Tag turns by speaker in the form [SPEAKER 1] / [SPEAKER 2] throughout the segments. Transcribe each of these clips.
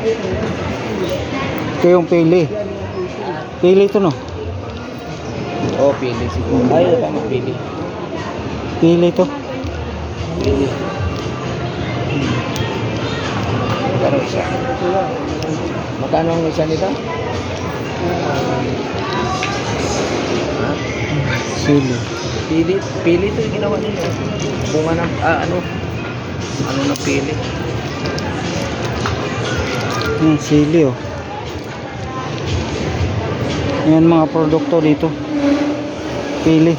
[SPEAKER 1] Ito yung pili. Pili ito no.
[SPEAKER 2] Oh, pili siguro. Ay, tama, pili.
[SPEAKER 1] Pili ito.
[SPEAKER 2] Pili. Magkano isa? Magkano ang isa nito?
[SPEAKER 1] Sili.
[SPEAKER 2] Pili, pili ito yung ginawa nila. Bunga ng, ah, ano? Ano na pili?
[SPEAKER 1] Yan, sili oh. Yan mga produkto dito. Pili.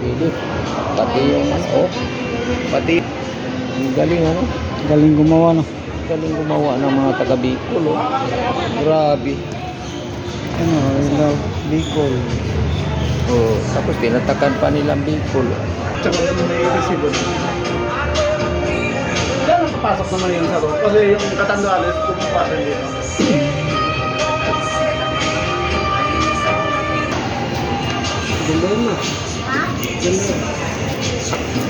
[SPEAKER 2] Pili. Pati yung ano, oh. Pati, galing ano?
[SPEAKER 1] Galing gumawa no.
[SPEAKER 2] Galing gumawa ng mga taga Bicol, oh. Grabe.
[SPEAKER 1] Ano, I love Bicol.
[SPEAKER 2] Oh, tapos tinatakan pa nilang Bicol.
[SPEAKER 3] Tsaka yung may. Diyan ang papasok naman yun sa loob. Kasi yung Catanduales, pumapasok dito. Ganda yun na. Ganda yun.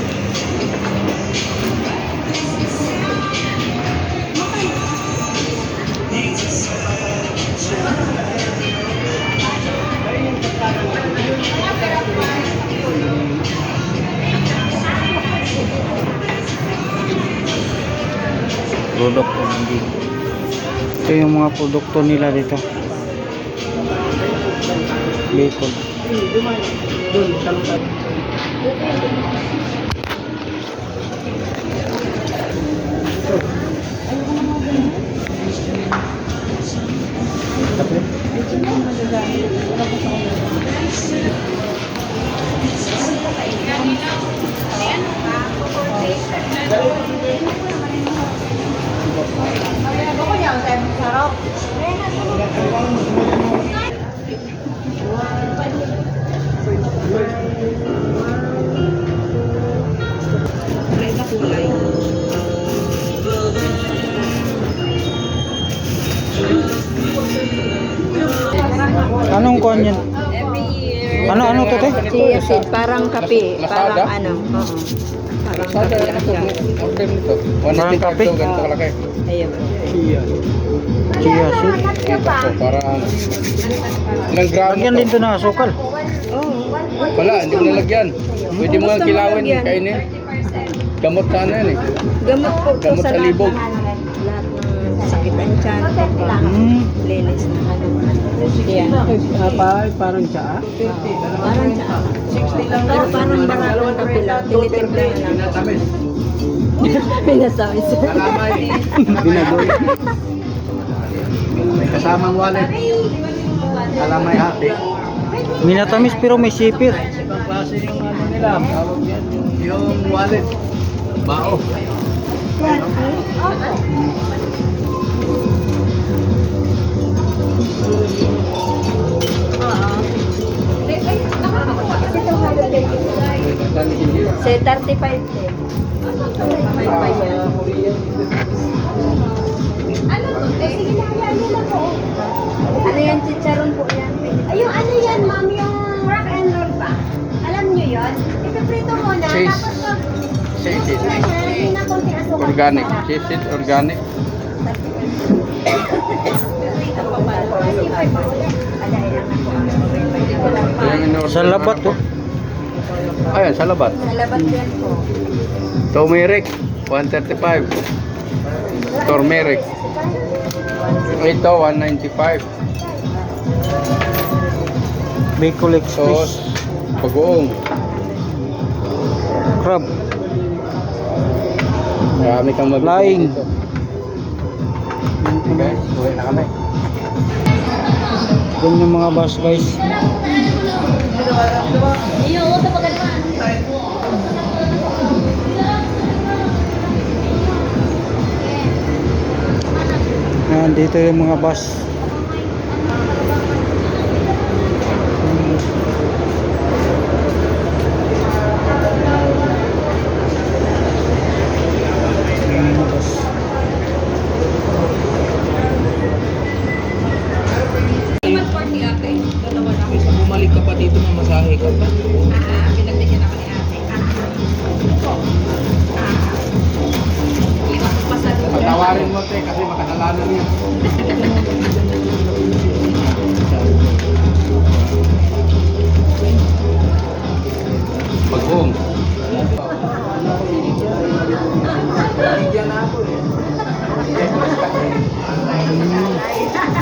[SPEAKER 2] Produkto Bicol.
[SPEAKER 1] Ito yung mga produkto nila dito. Bicol.
[SPEAKER 3] Doon, tanong tayo.
[SPEAKER 1] Anong kuhan yan? Ano, ano to te?
[SPEAKER 4] Chia seed, parang kape. Parang ano. oo. Parang kape lang siya.
[SPEAKER 2] Order nito.
[SPEAKER 1] Parang kape?
[SPEAKER 2] Ganito kalaki.
[SPEAKER 4] Ayun.
[SPEAKER 1] Chia seed.
[SPEAKER 2] Kita ko, parang... Ilang gramo
[SPEAKER 1] Lagyan din to ng asukal.
[SPEAKER 2] Wala, hindi mo nalagyan. Pwede mo nga kilawin, kainin. Gamot sana yan eh.
[SPEAKER 4] Gamot po
[SPEAKER 2] Gamot
[SPEAKER 4] sa
[SPEAKER 2] libog.
[SPEAKER 4] lahat ng sakit ng tiyan.
[SPEAKER 1] Hmm.
[SPEAKER 4] Linis na ano. Yan.
[SPEAKER 3] Ah, parang tsaa?
[SPEAKER 4] Parang tiyan. Pero parang maraming kape lang. Tinitimpla lang. Pinasamis.
[SPEAKER 3] Binagoy. May kasamang wallet. Alamay hati.
[SPEAKER 1] Minatamis pero may sipit.
[SPEAKER 3] Ibang klase yung ano nila. Tawag yan. Yung wallet. Bao.
[SPEAKER 4] Say 35 din. May pa yan. Ano yan, chicharon po yan?
[SPEAKER 5] Ay, yung ano yan, ma'am, yung rock and roll ba? Alam nyo yun? Ipiprito mo na,
[SPEAKER 2] Cheese.
[SPEAKER 5] tapos pag
[SPEAKER 2] Cheese it. Organic. Cheese it, organic.
[SPEAKER 1] Sa labat
[SPEAKER 2] ko.
[SPEAKER 1] to.
[SPEAKER 2] Ayan, sa labat.
[SPEAKER 4] Nalabat yan po.
[SPEAKER 2] Turmeric, 135. Turmeric. Ito, 195.
[SPEAKER 1] Bicol
[SPEAKER 2] Sauce,
[SPEAKER 1] Express.
[SPEAKER 2] bagoong.
[SPEAKER 1] Crab.
[SPEAKER 2] Marami kang mabibili
[SPEAKER 1] Laing.
[SPEAKER 2] dito. Okay, uwi na kami.
[SPEAKER 1] Yan yung mga bus guys. Yan, dito yung mga bus. Yung mga bus.
[SPEAKER 2] Bumalik ka pa dito, mamasahe ka pa. Patawarin mo te kasi makadala
[SPEAKER 3] kanan niya. Pag-home. Bigyan na ako eh.
[SPEAKER 5] Pa.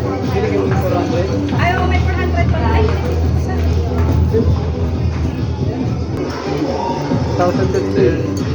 [SPEAKER 3] Thousand and ten.
[SPEAKER 5] Oh,